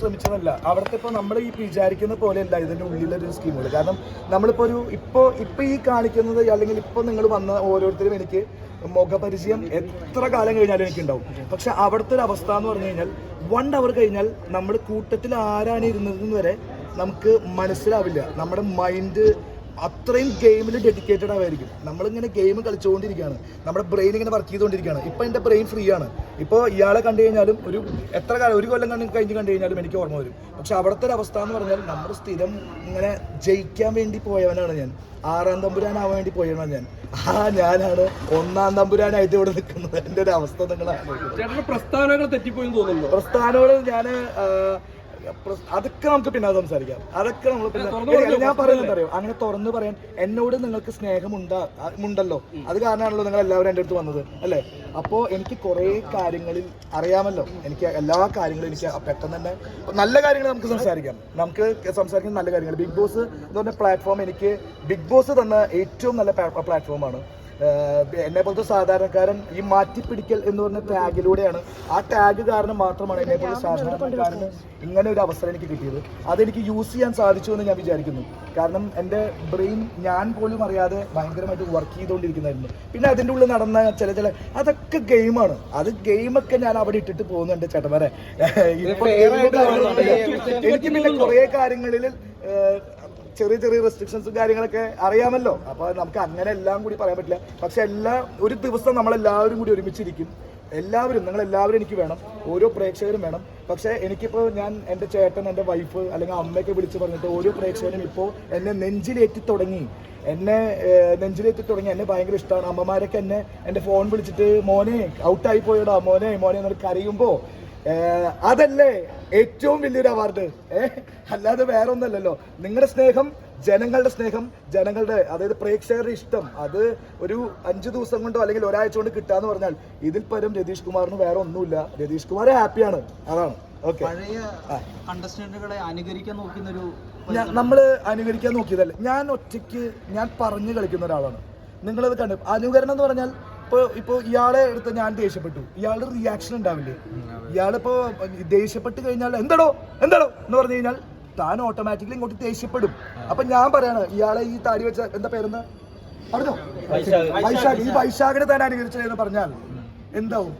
ശ്രമിച്ചതല്ല. അവിടുത്തെ ഇപ്പോൾ നമ്മൾ ഈ വിചാരിക്കുന്ന പോലെയല്ല ഇതിന്റെ ഉള്ളിലൊരു സ്കീമുകൾ കാരണം നമ്മളിപ്പോൾ ഒരു ഇപ്പോൾ ഇപ്പോൾ ഈ കാണിക്കുന്നത് അല്ലെങ്കിൽ ഇപ്പോൾ നിങ്ങൾ വന്ന ഓരോരുത്തരും എനിക്ക് മുഖപരിചയം എത്ര കാലം കഴിഞ്ഞാലും എനിക്കുണ്ടാവും. പക്ഷെ അവിടുത്തെ ഒരു അവസ്ഥ എന്ന് പറഞ്ഞു കഴിഞ്ഞാൽ വൺ അവർ കഴിഞ്ഞാൽ നമ്മൾ കൂട്ടത്തിൽ ആരാണ് ഇരുന്നതെന്ന് വരെ നമുക്ക് മനസ്സിലാവില്ല. നമ്മുടെ മൈൻഡ് അത്രയും ഗെയിമിൽ ഡെഡിക്കേറ്റഡ് ആവായിരിക്കും. നമ്മളിങ്ങനെ ഗെയിം കളിച്ചുകൊണ്ടിരിക്കുകയാണ്. നമ്മുടെ ബ്രെയിൻ ഇങ്ങനെ വർക്ക് ചെയ്തുകൊണ്ടിരിക്കുകയാണ്. ഇപ്പം എന്റെ ബ്രെയിൻ ഫ്രീ ആണ്. ഇപ്പോൾ ഇയാളെ കണ്ടു കഴിഞ്ഞാലും ഒരു എത്ര കാലം ഒരു കൊല്ലം കണ്ട് കഴിഞ്ഞ് കണ്ടു കഴിഞ്ഞാലും എനിക്ക് ഓർമ്മ വരും. പക്ഷെ അവിടുത്തെ ഒരു അവസ്ഥ എന്ന് പറഞ്ഞാൽ നമ്മൾ സ്ഥിരം ഇങ്ങനെ ജയിക്കാൻ വേണ്ടി പോയവനാണ് ഞാൻ. ആറാം തമ്പുരാനാവാൻ വേണ്ടി പോയവനാണ് ഞാൻ. ആ ഞാനാണ് ഒന്നാം തമ്പുരാനായിട്ട് ഇവിടെ നിൽക്കുന്നത്. എന്റെ ഒരു അവസ്ഥ നിങ്ങളാണ് പ്രസ്ഥാനങ്ങൾ തെറ്റിപ്പോയി തോന്നുന്നു പ്രസ്ഥാനങ്ങൾ ഞാൻ അതൊക്കെ നമുക്ക് പിന്നെ സംസാരിക്കാം. അതൊക്കെ നമ്മൾ പിന്നെ ഞാൻ പറയുന്നത് അറിയോ അങ്ങനെ തുറന്നു പറയാൻ എന്നോട് നിങ്ങൾക്ക് സ്നേഹമുണ്ടാ ഉണ്ടല്ലോ അത് കാരണമാണല്ലോ നിങ്ങൾ എല്ലാവരും എന്റെ അടുത്ത് വന്നത് അല്ലേ? അപ്പോൾ എനിക്ക് കുറേ കാര്യങ്ങളിൽ അറിയാമല്ലോ. എനിക്ക് എല്ലാ കാര്യങ്ങളും എനിക്ക് പെട്ടെന്ന് തന്നെ നല്ല കാര്യങ്ങൾ നമുക്ക് സംസാരിക്കാം. നമുക്ക് സംസാരിക്കുന്ന നല്ല കാര്യങ്ങൾ. ബിഗ് ബോസ് എന്ന് പറഞ്ഞ പ്ലാറ്റ്ഫോം എനിക്ക് ബിഗ് ബോസ് തന്ന ഏറ്റവും നല്ല പ്ലാറ്റ്ഫോമാണ് എന്നെ പോലത്തെ സാധാരണക്കാരൻ ഈ മാറ്റിപ്പിടിക്കൽ എന്ന് പറഞ്ഞ ടാഗിലൂടെയാണ്. ആ ടാഗ് കാരണം മാത്രമാണ് എന്നെ പോലെ സാധാരണക്കാരന് ഇങ്ങനെ ഒരു അവസരം എനിക്ക് കിട്ടിയത്. അതെനിക്ക് യൂസ് ചെയ്യാൻ സാധിച്ചു എന്ന് ഞാൻ വിചാരിക്കുന്നു. കാരണം എന്റെ ബ്രെയിൻ ഞാൻ പോലും അറിയാതെ ഭയങ്കരമായിട്ട് വർക്ക് ചെയ്തുകൊണ്ടിരിക്കുന്നതായിരുന്നു. പിന്നെ അതിന്റെ ഉള്ളിൽ നടന്ന ചില ചില അതൊക്കെ ഗെയിമാണ് അത് ഗെയിമൊക്കെ ഞാൻ അവിടെ ഇട്ടിട്ട് പോകുന്നു എന്റെ ചേട്ടന്മാരെ എനിക്ക് പിന്നെ കുറേ കാര്യങ്ങളിൽ ചെറിയ ചെറിയ റെസ്ട്രിക്ഷൻസും കാര്യങ്ങളൊക്കെ അറിയാമല്ലോ. അപ്പോൾ നമുക്ക് അങ്ങനെ എല്ലാം കൂടി പറയാൻ പറ്റില്ല. പക്ഷെ എല്ലാ ഒരു ദിവസം നമ്മളെല്ലാവരും കൂടി ഒരുമിച്ചിരിക്കും. എല്ലാവരും നിങ്ങൾ എല്ലാവരും എനിക്ക് വേണം. ഓരോ പ്രേക്ഷകരും വേണം. പക്ഷേ എനിക്കിപ്പോൾ ഞാൻ എന്റെ ചേട്ടൻ എന്റെ വൈഫ് അല്ലെങ്കിൽ അമ്മയൊക്കെ വിളിച്ച് പറഞ്ഞിട്ട് ഓരോ പ്രേക്ഷകരും ഇപ്പോൾ എന്നെ നെഞ്ചിലേറ്റി തുടങ്ങി. എന്നെ നെഞ്ചിലേറ്റി തുടങ്ങി. എന്നെ ഭയങ്കര ഇഷ്ടമാണ് അമ്മമാരൊക്കെ എന്നെ എന്റെ ഫോൺ വിളിച്ചിട്ട് മോനെ ഔട്ടായി പോയടാ. മോനെ മോനെ എന്നൊക്കെ കരയുമ്പോൾ അതല്ലേ ഏറ്റവും വലിയൊരു അവാർഡ് ഏഹ് അല്ലാതെ വേറെ ഒന്നല്ലല്ലോ നിങ്ങളുടെ സ്നേഹം ജനങ്ങളുടെ സ്നേഹം ജനങ്ങളുടെ അതായത് പ്രേക്ഷകരുടെ ഇഷ്ടം. അത് ഒരു അഞ്ചു ദിവസം കൊണ്ടോ അല്ലെങ്കിൽ ഒരാഴ്ച കൊണ്ട് കിട്ടാന്ന് പറഞ്ഞാൽ ഇതിൽ പരം രതീഷ് കുമാറിന് വേറെ ഒന്നുമില്ല. രതീഷ് കുമാർ ഹാപ്പിയാണ്. അതാണ്. ഓക്കെ. കണ്ടസ്റ്റന്റുകളെ അനുകരിക്കാൻ നോക്കുന്ന ഒരു നമ്മൾ അനുകരിക്കാൻ നോക്കിയതല്ല. ഞാൻ ഒറ്റയ്ക്ക് ഞാൻ പറഞ്ഞു കളിക്കുന്ന ഒരാളാണ്. നിങ്ങളത് കണ്ടു. അനുകരണം എന്ന് പറഞ്ഞാൽ ഇപ്പോൾ ഇപ്പൊ ഇയാളെ എടുത്ത് ഞാൻ ദേഷ്യപ്പെട്ടു. ഇയാളുടെ റിയാക്ഷൻ ഉണ്ടാവില്ലേ? ഇയാളിപ്പോ ദേഷ്യപ്പെട്ട് കഴിഞ്ഞാൽ എന്താടോ? എന്താടോ? എന്ന് പറഞ്ഞു കഴിഞ്ഞാൽ താൻ ഓട്ടോമാറ്റിക്കലി ഇങ്ങോട്ട് ദേഷ്യപ്പെടും. അപ്പൊ ഞാൻ പറയാണ് ഇയാളെ ഈ താടി വെച്ച എന്താ പേരെന്ന് പറഞ്ഞോ? വൈശാഖ്. ഈ വൈശാഖിനെ താൻ അനുകരിച്ചതെന്ന് പറഞ്ഞാൽ എന്താവും?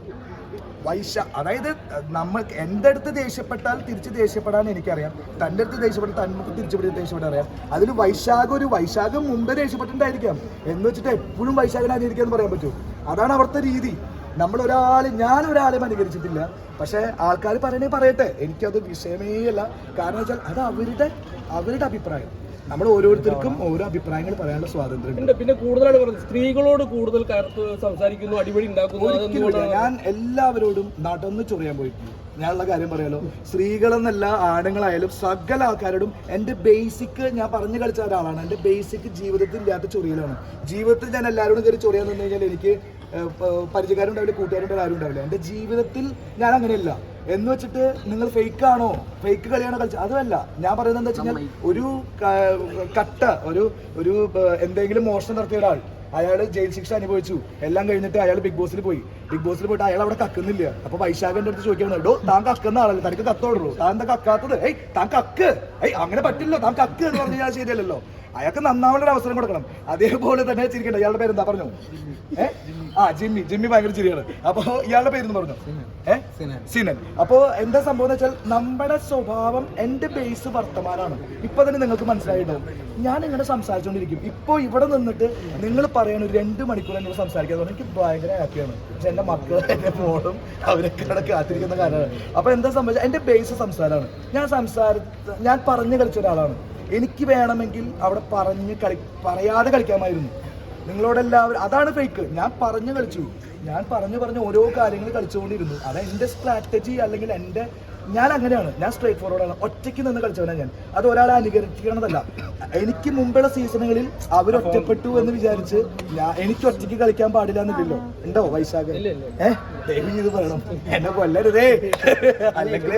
വൈശ അതായത് നമ്മൾ എന്റെ അടുത്ത് ദേഷ്യപ്പെട്ടാൽ തിരിച്ച് ദേഷ്യപ്പെടാൻ എനിക്കറിയാം. തന്റെ അടുത്ത് ദേഷ്യപ്പെട്ട് തന്മുക്ക് തിരിച്ചുപിടിച്ച് ദേഷ്യപ്പെടാൻ അറിയാം. അതിൽ വൈശാഖ് ഒരു വൈശാഖ് മുമ്പേ ദേഷ്യപ്പെട്ടിട്ടുണ്ടായിരിക്കാം. എന്ന് വെച്ചിട്ട് എപ്പോഴും വൈശാഖിനെ അനുകരിക്കാന്ന് പറയാൻ പറ്റൂ. അതാണ് അവിടുത്തെ രീതി. നമ്മൾ ഒരാൾ ഞാൻ ഒരാളെയും അനുകരിച്ചിട്ടില്ല. പക്ഷേ ആൾക്കാർ പറയണേ പറയട്ടെ. എനിക്കത് വിഷയമേ അല്ല. കാരണം വെച്ചാൽ അത് അവരുടെ അവരുടെ അഭിപ്രായം. നമ്മൾ ഓരോരുത്തർക്കും ഓരോ അഭിപ്രായങ്ങൾ പറയാനുള്ള സ്വാതന്ത്ര്യം പിന്നെ കൂടുതലായിട്ട് പറഞ്ഞത് സ്ത്രീകളോട് കൂടുതൽ കയർത്ത് സംസാരിക്കുന്നു അടിപൊളി ഉണ്ടാക്കുന്നു ഞാൻ എല്ലാവരോടും നടന്ന് ചൊറിയാൻ പോയിട്ടുണ്ട് ഞാനുള്ള കാര്യം പറയാലോ. സ്ത്രീകളെന്നല്ല ആണുങ്ങളായാലും സകല ആൾക്കാരോടും എന്റെ ബേസിക് ഞാൻ പറഞ്ഞു കളിച്ച ഒരാളാണ്. എന്റെ ബേസിക് ജീവിതത്തിൽ ഇല്ലാത്ത ചൊറിയലാണ്. ജീവിതത്തിൽ ഞാൻ എല്ലാവരോടും കയറി ചൊറിയാന്ന് പറഞ്ഞു കഴിഞ്ഞാൽ എനിക്ക് പരിചയക്കാരുണ്ടാവില്ല കൂട്ടുകാരുണ്ടാവില്ല ആരും ഉണ്ടാവില്ല എന്റെ ജീവിതത്തിൽ ഞാൻ അങ്ങനെയല്ല. എന്ന് വെച്ചിട്ട് നിങ്ങൾ ഫേക്ക് ആണോ? ഫേക്ക് കളിയാണോ കളിച്ചത് അതുമല്ല. ഞാൻ പറയുന്നത് എന്താ വെച്ചാൽ ഒരു കട്ട ഒരു ഒരു എന്തെങ്കിലും മോഷണം നടത്തിയ ഒരാൾ അയാൾ ജയിൽ ശിക്ഷ അനുഭവിച്ചു. എല്ലാം കഴിഞ്ഞിട്ട് അയാൾ ബിഗ് ബോസിൽ പോയി. ബിഗ് ബോസിൽ പോയിട്ട് അയാൾ അവിടെ കക്കുന്നില്ല. അപ്പൊ വൈശാഖന്റെ അടുത്ത് ചോദിക്കാൻ ഡോ താൻ കക്കുന്ന ആളല്ലേ? തനിക്ക് കത്തോടുള്ളൂ താൻ എന്താ കക്കാത്തത്? ഏയ് താൻ കക്ക്. ഏയ് അങ്ങനെ പറ്റില്ലോ. താൻ കക്ക് എന്ന് പറഞ്ഞാൽ ശരിയല്ലല്ലോ. അയാൾക്ക് നന്നാവേണ്ട ഒരു അവസരം കൊടുക്കണം. അതേപോലെ തന്നെ ചിരിക്കണ്ട. ഇയാളുടെ പേര് എന്താ പറഞ്ഞു ഏ? ആ ജിമ്മി. ജിമ്മി ഭയങ്കര ചിരിയാണ്. അപ്പൊ ഇയാളുടെ പേര് പറഞ്ഞു? ഏ? സിനൻ. അപ്പോ എന്താ സംഭവം എന്ന് വെച്ചാൽ നമ്മുടെ സ്വഭാവം എന്റെ ബേസ് വർത്തമാനാണ്. ഇപ്പൊ തന്നെ നിങ്ങൾക്ക് മനസ്സിലായിട്ടുണ്ടാവും. ഞാൻ ഇങ്ങനെ സംസാരിച്ചുകൊണ്ടിരിക്കും ഇപ്പൊ ഇവിടെ നിന്നിട്ട് നിങ്ങൾ പറയണ ഒരു രണ്ട് മണിക്കൂർ എന്നോട് സംസാരിക്കാൻ തുടങ്ങി എനിക്ക് ഭയങ്കര ഹാപ്പിയാണ് പക്ഷെ എന്റെ മക്കൾ എന്റെ മോളും അവരൊക്കെ ഇവിടെ കാത്തിരിക്കുന്ന കാര്യമാണ് അപ്പൊ എന്താ സംഭവിച്ചത് എന്റെ ബേസ് സംസാരമാണ്. ഞാൻ സംസാര ഞാൻ പറഞ്ഞു കളിച്ച ഒരാളാണ്. എനിക്ക് വേണമെങ്കിൽ അവിടെ പറഞ്ഞ് കളി പറയാതെ കളിക്കാമായിരുന്നു. നിങ്ങളോടെല്ലാവരും അതാണ് ഫേക്ക് ഞാൻ പറഞ്ഞു കളിച്ചു. ഞാൻ പറഞ്ഞു പറഞ്ഞ് ഓരോ കാര്യങ്ങൾ കളിച്ചുകൊണ്ടിരുന്നു. അത് എന്റെ സ്ട്രാറ്റജി അല്ലെങ്കിൽ എന്റെ ഞാൻ അങ്ങനെയാണ് ഞാൻ സ്ട്രേറ്റ് ഫോർവേഡ് ആണ്. ഒറ്റയ്ക്ക് നിന്ന് കളിച്ചവനാണ് ഞാൻ. അത് ഒരാളെ അനുകരിക്കണതല്ല. എനിക്ക് മുമ്പുള്ള സീസണുകളിൽ അവർ ഒറ്റപ്പെട്ടു എന്ന് വിചാരിച്ച് ഞാൻ എനിക്ക് ഒറ്റയ്ക്ക് കളിക്കാൻ പാടില്ല എന്നില്ലല്ലോ. ഉണ്ടോ വൈശാഖ ഏഹ് ദയവ് ചെയ്ത് പറയണം. എന്നെ കൊല്ലരുതേ. അല്ലെങ്കിൽ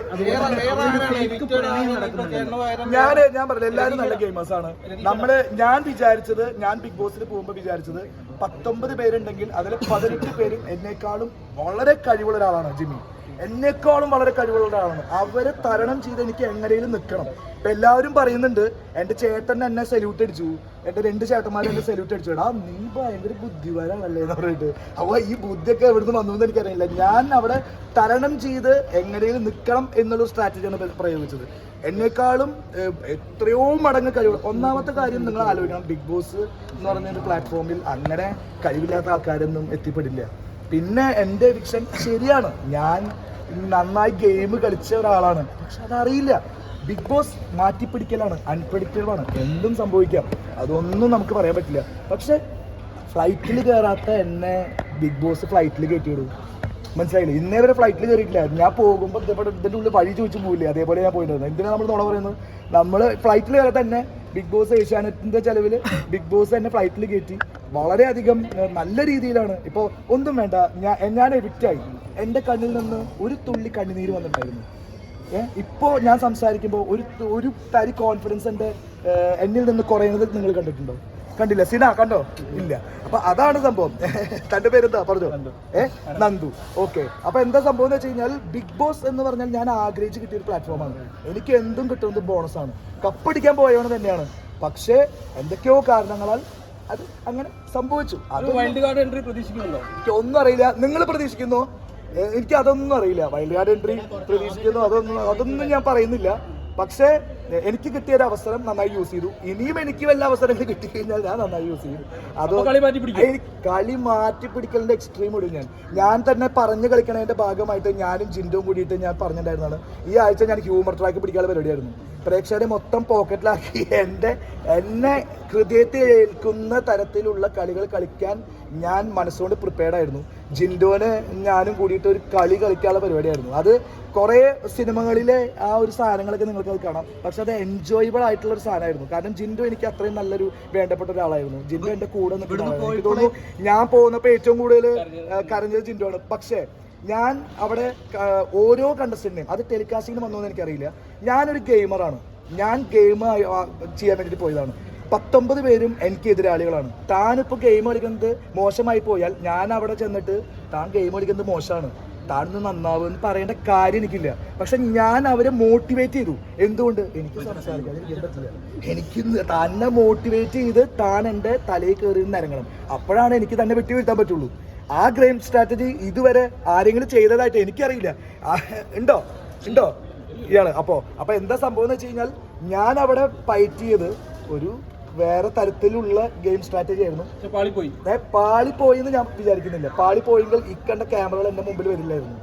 ഞാൻ ഞാൻ പറഞ്ഞു എല്ലാവരും നല്ല ഗെയിമേഴ്സ് ആണ്. നമ്മൾ ഞാൻ വിചാരിച്ചത് ഞാൻ ബിഗ് ബോസിൽ പോകുമ്പോൾ വിചാരിച്ചത് പത്തൊമ്പത് പേരുണ്ടെങ്കിൽ അതിൽ പതിനെട്ട് പേരും എന്നെക്കാളും വളരെ കഴിവുള്ള ഒരാളാണ് ജിമ്മി. എന്നെക്കാളും വളരെ കഴിവുള്ള ഒരാളാണ്. അവരെ തരണം ചെയ്ത് എനിക്ക് എങ്ങനെയും നിൽക്കണം. ഇപ്പൊ എല്ലാവരും പറയുന്നുണ്ട് എന്റെ ചേട്ടൻ എന്നെ സല്യൂട്ട് അടിച്ചു. എന്റെ രണ്ട് ചേട്ടന്മാരും എന്നെ സല്യൂട്ട് അടിച്ചു. എടാ നീ ഭയങ്കര ബുദ്ധിപരമാണല്ലേ എന്ന് പറഞ്ഞിട്ട്. അപ്പൊ ഈ ബുദ്ധിയൊക്കെ എവിടുന്ന് വന്നു എന്ന് എനിക്കറിയില്ല. ഞാൻ അവിടെ തരണം ചെയ്ത് എങ്ങനെയും നിൽക്കണം എന്നുള്ള സ്ട്രാറ്റജിയാണ് പ്ര- പ്രയോഗിച്ചത്. എന്നെക്കാളും എത്രയോ മടങ്ങ് കഴിവ്. ഒന്നാമത്തെ കാര്യം നിങ്ങൾ ആലോചിക്കണം. ബിഗ് ബോസ് എന്ന് പറഞ്ഞ ഒരു പ്ലാറ്റ്ഫോമിൽ അങ്ങനെ കഴിവില്ലാത്ത ആൾക്കാരൊന്നും എത്തിപ്പെടില്ല. പിന്നെ എന്റെ വിഷൻ ശരിയാണ്. ഞാൻ നന്നായി ഗെയിം കളിച്ച ഒരാളാണ്. പക്ഷെ അതറിയില്ല. Big boss മാറ്റിപ്പിടിക്കലാണ്. അൺപ്രഡിക്റ്റബിൾ ആണ് എന്തും സംഭവിക്കാം. അതൊന്നും നമുക്ക് പറയാൻ പറ്റില്ല. പക്ഷെ ഫ്ലൈറ്റിൽ കയറാത്ത എന്നെ ബിഗ് ബോസ് ഫ്ലൈറ്റിൽ കയറ്റിയിടും മനസ്സിലായില്ലേ? ഇന്നേ വരെ ഫ്ലൈറ്റിൽ കയറിയിട്ടില്ല ഞാൻ പോകുമ്പോൾ ഇതേപോലെ ഇതിന്റെ ഉള്ളിൽ വഴി ചോദിച്ചു പോവില്ലേ? അതേപോലെ ഞാൻ പോയിട്ടുണ്ടായിരുന്നു എന്തിനാണ് നമ്മൾ നുണ പറയുന്നത്? നമ്മൾ ഫ്ലൈറ്റിൽ കയറാത്ത തന്നെ ബിഗ് ബോസ് ഏഷ്യാനെറ്റിന്റെ ചെലവിൽ ബിഗ് ബോസ് എന്നെ ഫ്ലൈറ്റിൽ കയറ്റി വളരെയധികം നല്ല രീതിയിലാണ്. ഇപ്പോൾ ഒന്നും വേണ്ട ഞാൻ ഞാൻ എവിക്റ്റായി എന്റെ കണ്ണിൽ നിന്ന് ഒരു തുള്ളി കണ്ണുനീര് വന്നിട്ടുണ്ടായിരുന്നു. ഏഹ് ഇപ്പോൾ ഞാൻ സംസാരിക്കുമ്പോൾ ഒരു ഒരു തരി കോൺഫിഡൻസ് എന്റെ എന്നിൽ നിന്ന് കുറയുന്നത് നിങ്ങൾ കണ്ടിട്ടുണ്ടോ? കണ്ടില്ല. സിന കണ്ടോ? ഇല്ല. അപ്പൊ അതാണ് സംഭവം. തന്റെ പേരെന്താ? പറഞ്ഞു. ഏ? നന്ദു. ഓക്കെ. അപ്പൊ എന്താ സംഭവം എന്ന് വെച്ച് കഴിഞ്ഞാൽ ബിഗ് ബോസ് എന്ന് പറഞ്ഞാൽ ഞാൻ ആഗ്രഹിച്ച് കിട്ടിയ ഒരു പ്ലാറ്റ്ഫോമാണ്. എനിക്ക് എന്തും കിട്ടുന്നത് ബോണസ് ആണ്. കപ്പടിക്കാൻ പോയവണ് തന്നെയാണ്. പക്ഷേ എന്തൊക്കെയോ കാരണങ്ങളാൽ അത് അങ്ങനെ സംഭവിച്ചു. അത് വൈൽഡ് കാർഡ് എൻട്രി പ്രതീക്ഷിക്കുന്നുണ്ടോ? എനിക്ക് ഒന്നും അറിയില്ല. നിങ്ങൾ പ്രതീക്ഷിക്കുന്നു? എനിക്ക് അതൊന്നും അറിയില്ല. വൈൽഡ് കാർഡ് എൻട്രി പ്രതീക്ഷിക്കുന്നു. അതൊന്നും അതൊന്നും ഞാൻ പറയുന്നില്ല. പക്ഷേ എനിക്ക് കിട്ടിയ ഒരു അവസരം നന്നായി യൂസ് ചെയ്തു. ഇനിയും എനിക്ക് വല്ല അവസരങ്ങൾ കിട്ടിക്കഴിഞ്ഞാൽ ഞാൻ നന്നായി യൂസ് ചെയ്യും. അത് കളി മാറ്റി പിടിക്കും. കളി മാറ്റി പിടിക്കലിന്റെ എക്സ്ട്രീം ഇടും ഞാൻ. ഞാൻ തന്നെ പറഞ്ഞു കളിക്കണതിന്റെ ഭാഗമായിട്ട് ഞാനും ജിൻഡും കൂടിയിട്ട് ഞാൻ പറഞ്ഞിട്ടുണ്ടായിരുന്നതാണ്. ഈ ആഴ്ച ഞാൻ ഹ്യൂമർ ട്രാക്ക് പിടിക്കാനുള്ള പരിപാടിയായിരുന്നു. പ്രേക്ഷകരെ മൊത്തം പോക്കറ്റിലാക്കി എന്റെ എന്നെ ഹൃദയത്തിൽ ഏൽക്കുന്ന തരത്തിലുള്ള കളികൾ കളിക്കാൻ ഞാൻ മനസ്സുകൊണ്ട് പ്രിപ്പയർഡ് ആയിരുന്നു. ജിൻഡോന് ഞാനും കൂടിയിട്ട് ഒരു കളി കളിക്കാനുള്ള പരിപാടിയായിരുന്നു. അത് കുറേ സിനിമകളിലെ ആ ഒരു സാധനങ്ങളൊക്കെ നിങ്ങൾക്ക് അത് കാണാം. പക്ഷെ അത് എൻജോയബിൾ ആയിട്ടുള്ള ഒരു സാധനമായിരുന്നു. കാരണം ജിൻഡോ എനിക്ക് അത്രയും നല്ലൊരു വേണ്ടപ്പെട്ട ഒരാളായിരുന്നു. ജിന്ദു എന്റെ കൂടെ നിൽക്കുന്ന. തോന്നുന്നു ഞാൻ പോകുന്നപ്പോൾ ഏറ്റവും കൂടുതൽ കരഞ്ഞത് ജിൻഡോ ആണ് പക്ഷേ ഞാൻ അവിടെ ഓരോ കണ്ടസ്റ്റന്റിനെയും അത് ടെലികാസ്റ്റിംഗിന് വന്നോന്ന് എനിക്കറിയില്ല. ഞാനൊരു ഗെയിമറാണ് ഞാൻ ഗെയിം ചെയ്യാൻ വേണ്ടിയിട്ട് പോയതാണ്. പത്തൊമ്പത് പേരും എനിക്ക് എതിരാളികളാണ്. താനിപ്പോൾ ഗെയിം കളിക്കുന്നത് മോശമായി പോയാൽ ഞാൻ അവിടെ ചെന്നിട്ട് താൻ ഗെയിം കളിക്കുന്നത് മോശമാണ്. താൻ ഒന്ന് നന്നാവും എന്ന് പറയേണ്ട കാര്യം എനിക്കില്ല. പക്ഷെ ഞാൻ അവരെ മോട്ടിവേറ്റ് ചെയ്തു. എന്തുകൊണ്ട്? എനിക്ക് സംസാരിക്കാതിരിക്കാൻ എനിക്ക് തന്നെ മോട്ടിവേറ്റ് ചെയ്ത് താൻ എന്റെ തലയിൽ കയറി നിരങ്ങണം അപ്പോഴാണ് എനിക്ക് തന്നെ വെട്ടി വീഴ്ത്താൻ പറ്റുള്ളൂ. ആ ഗെയിം സ്ട്രാറ്റജി ഇതുവരെ ആരെങ്കിലും ചെയ്തതായിട്ട് എനിക്കറിയില്ല. ഉണ്ടോ? ഉണ്ടോ? ഇയാൾ. അപ്പോ അപ്പൊ എന്താ സംഭവം എന്ന് വെച്ച് കഴിഞ്ഞാൽ ഞാൻ അവിടെ ഫൈറ്റ് ചെയ്ത് ഒരു വേറെ തരത്തിലുള്ള ഗെയിം സ്ട്രാറ്റജി ആയിരുന്നു. പാളിപ്പോയി പാളിപ്പോയി എന്ന് ഞാൻ വിചാരിക്കുന്നില്ല. പാളിപ്പോയെങ്കിൽ ഇക്കണ്ട ക്യാമറകൾ എന്റെ മുമ്പിൽ വരില്ലായിരുന്നു.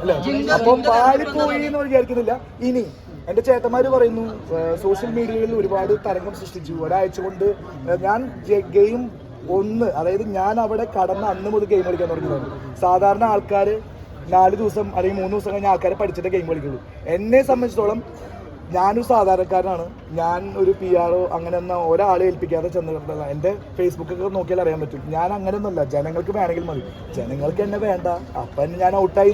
അല്ലേ? അപ്പൊ പാളിപ്പോയി എന്ന് വിചാരിക്കുന്നില്ല. ഇനി എന്റെ ചേട്ടന്മാര് പറയുന്നു സോഷ്യൽ മീഡിയയിൽ ഒരുപാട് തരംഗം സൃഷ്ടിച്ചു. ഒരാഴ്ച കൊണ്ട് ഞാൻ ഗെയിം ഒന്ന് അതായത് ഞാൻ അവിടെ കടന്ന അന്ന് മുതൽ ഗെയിം കളിക്കാൻ തുടങ്ങിയതാണ്. സാധാരണ ആൾക്കാർ നാല് ദിവസം അല്ലെങ്കിൽ മൂന്ന് ദിവസം കഴിഞ്ഞ ആൾക്കാരെ പഠിച്ചിട്ട് ഗെയിം കളിക്കുള്ളൂ. എന്നെ സംബന്ധിച്ചിടത്തോളം ഞാനൊരു സാധാരണക്കാരനാണ്. ഞാൻ ഒരു പി ആറോ അങ്ങനെ ഒന്നും ഒരാളെ ഏൽപ്പിക്കാതെ ചെന്നിട്ടുള്ള എന്റെ ഫേസ്ബുക്കൊക്കെ നോക്കിയാൽ അറിയാൻ പറ്റും. ഞാൻ അങ്ങനെ ഒന്നുമല്ല ജനങ്ങൾക്ക് വേണമെങ്കിൽ മതി. ജനങ്ങൾക്ക് എന്നെ വേണ്ട. അപ്പം ഞാൻ ഔട്ടായി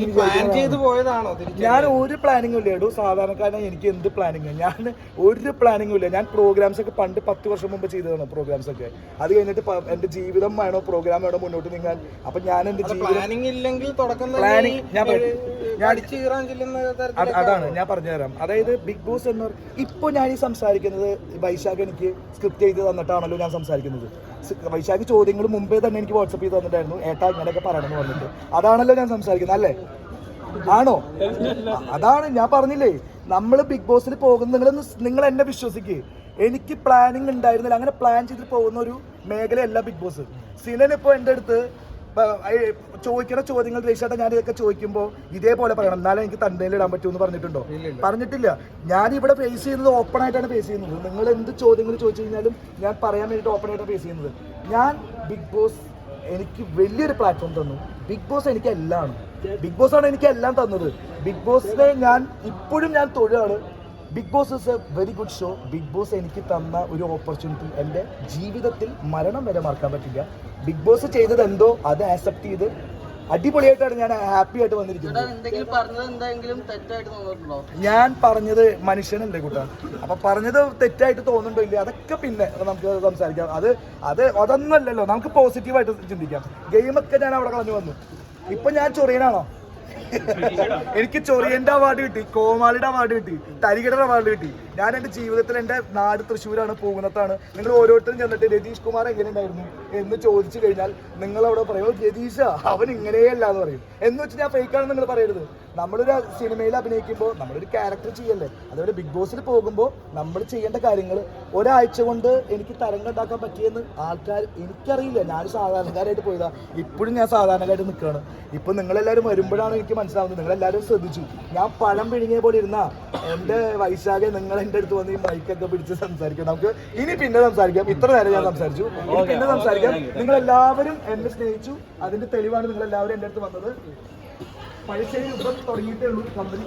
ഞാൻ ഒരു പ്ലാനിങ്ങും ഇല്ല. കേട്ടോ സാധാരണക്കാരനെ എനിക്ക് എന്ത് പ്ലാനിങ് ഞാൻ ഒരു പ്ലാനിങ്ങും ഇല്ല. ഞാൻ പ്രോഗ്രാംസ് ഒക്കെ പണ്ട് പത്ത് വർഷം മുമ്പ് ചെയ്തതാണ് പ്രോഗ്രാംസ് ഒക്കെ. അത് കഴിഞ്ഞിട്ട് എന്റെ എന്റെ ജീവിതം വേണോ പ്രോഗ്രാം വേണോ മുന്നോട്ട് നീങ്ങാൻ? അപ്പൊ ഞാൻ എന്റെ പ്ലാനിങ് ഇല്ലെങ്കിൽ തുടക്കം പ്ലാനിങ് ഞാൻ അതാണ്. ഞാൻ പറഞ്ഞുതരാം. അതായത് ബിഗ് ബോസ് എന്ന് ഇപ്പൊ ഞാൻ ഈ സംസാരിക്കുന്നത് വൈശാഖ് എനിക്ക് സ്ക്രിപ്റ്റ് ചെയ്ത് തന്നിട്ടാണല്ലോ ഞാൻ സംസാരിക്കുന്നത്. വൈശാഖ് ചോദ്യങ്ങൾ മുമ്പേ തന്നെ എനിക്ക് വാട്സപ്പ് ചെയ്ത് തന്നിട്ടായിരുന്നു ഏട്ടാ ഇങ്ങനെയൊക്കെ പറയണമെന്ന് പറഞ്ഞിട്ട്. അതാണല്ലോ ഞാൻ സംസാരിക്കുന്നത് അല്ലേ? ആണോ? അതാണ് ഞാൻ പറഞ്ഞില്ലേ നമ്മൾ ബിഗ് ബോസിൽ പോകുന്ന നിങ്ങൾ നിങ്ങൾ എന്നെ വിശ്വസിക്ക്. എനിക്ക് പ്ലാനിങ് ഉണ്ടായിരുന്നില്ല. അങ്ങനെ പ്ലാൻ ചെയ്തിട്ട് പോകുന്ന ഒരു മേഖലയല്ല ബിഗ് ബോസ് സിനൻ ഇപ്പോൾ എന്റെ അടുത്ത് ചോദിക്കുന്ന ചോദ്യങ്ങൾ രജിസ്റ്റർ ഞാൻ ഇതൊക്കെ ചോദിക്കുമ്പോൾ ഇതേപോലെ പറയണം. എന്നാലും എനിക്ക് തണ്ടയിൽ ഇടാൻ പറ്റുമെന്ന് പറഞ്ഞിട്ടുണ്ടോ? പറഞ്ഞിട്ടില്ല. ഞാൻ ഇവിടെ ഫേസ് ചെയ്യുന്നത് ഓപ്പൺ ആയിട്ടാണ് ഫേസ് ചെയ്യുന്നത്. നിങ്ങൾ എന്ത് ചോദ്യങ്ങൾ ചോദിച്ചു കഴിഞ്ഞാലും ഞാൻ പറയാൻ വേണ്ടിയിട്ട് ഓപ്പൺ ആയിട്ടാണ് ഫേസ് ചെയ്യുന്നത്. ഞാൻ ബിഗ് ബോസ് എനിക്ക് വലിയൊരു പ്ലാറ്റ്ഫോം തന്നു. ബിഗ് ബോസ് എനിക്ക് എല്ലാം ബിഗ് ബോസ് ആണ് എനിക്ക് എല്ലാം തന്നത്. ബിഗ് ബോസിനെ ഞാൻ ഇപ്പോഴും ഞാൻ തൊഴിലാണ്. Bigg Boss is a very good show Bigg Boss എനിക്ക് തന്ന ഒരു ഓപ്പർച്യൂണിറ്റി എന്റെ ജീവിതത്തിൽ മരണം വരെ മറക്കാൻ പറ്റില്ല. ബിഗ് ബോസ് ചെയ്തത് എന്തോ അത് ആക്സെപ്റ്റ് ചെയ്ത് അടിപൊളിയായിട്ടാണ് ഞാൻ ഹാപ്പി ആയിട്ട് വന്നിരിക്കുന്നത്. ഞാൻ പറഞ്ഞത് മനുഷ്യനല്ലേ കൂട്ടാ. അപ്പൊ പറഞ്ഞത് തെറ്റായിട്ട് തോന്നുന്നുണ്ടോ ഇല്ല? അതൊക്കെ പിന്നെ നമുക്ക് സംസാരിക്കാം. അത് അത് അതൊന്നുമല്ലല്ലോ നമുക്ക് പോസിറ്റീവായിട്ട് ചിന്തിക്കാം. ഗെയിമൊക്കെ ഞാൻ അവിടെ കളഞ്ഞു വന്നു. ഇപ്പൊ ഞാൻ ചൊറിയനാണോ? എനിക്ക് ചൊറിയന്റെ അവാർഡ് കിട്ടി കോമാളിയുടെ അവാർഡ് കിട്ടി തരികടയുടെ അവാർഡ് കിട്ടി. ഞാൻ എന്റെ ജീവിതത്തിൽ എന്റെ നാട് തൃശ്ശൂരാണ് പോകുന്നതാണ്. നിങ്ങൾ ഓരോരുത്തരും ചെന്നിട്ട് രതീഷ് കുമാർ എങ്ങനെ ഉണ്ടായിരുന്നു എന്ന് ചോദിച്ചു കഴിഞ്ഞാൽ നിങ്ങൾ അവിടെ പറയും "ഓ, രതീഷ അവൻ ഇങ്ങനെയല്ല എന്ന് പറയും. എന്ന് വെച്ച് ഞാൻ ഫേക്കാണെന്ന് നിങ്ങൾ പറയരുത്. നമ്മളൊരു സിനിമയിൽ അഭിനയിക്കുമ്പോൾ നമ്മളൊരു ക്യാരക്ടർ ചെയ്യല്ലേ? അതുപോലെ ബിഗ് ബോസിൽ പോകുമ്പോൾ നമ്മൾ ചെയ്യേണ്ട കാര്യങ്ങൾ ഒരാഴ്ച കൊണ്ട് എനിക്ക് തരംഗം ഉണ്ടാക്കാൻ പറ്റിയെന്ന് ആൾക്കാർ എനിക്കറിയില്ല. ഞാൻ സാധാരണക്കാരായിട്ട് പോയതാ. ഇപ്പോഴും ഞാൻ സാധാരണക്കാരായിട്ട് നിൽക്കുകയാണ്. ഇപ്പം നിങ്ങളെല്ലാവരും വരുമ്പോഴാണ് എനിക്ക് മനസ്സിലാവുന്നത്. നിങ്ങളെല്ലാവരും ശ്രദ്ധിച്ചു. ഞാൻ പഴം പിഴുങ്ങിയ പോലെ ഇരുന്ന. എന്റെ വൈശാഖെ നിങ്ങൾ എന്റെ അടുത്ത് വന്ന് ഈ മൈക്കൊക്കെ പിടിച്ച് സംസാരിക്കാം നമുക്ക് ഇനി പിന്നെ സംസാരിക്കാം. ഇത്ര നേരം ഞാൻ സംസാരിച്ചു. ഇനി പിന്നെ സംസാരിക്കാം. നിങ്ങൾ എല്ലാവരും എന്നെ സ്നേഹിച്ചു. അതിന്റെ തെളിവാണ് നിങ്ങൾ എല്ലാവരും എന്റെ അടുത്ത് വന്നത്. പഴശ്ശേരി യുദ്ധം തുടങ്ങിയിട്ടേ ഉള്ളൂ. കമ്പനി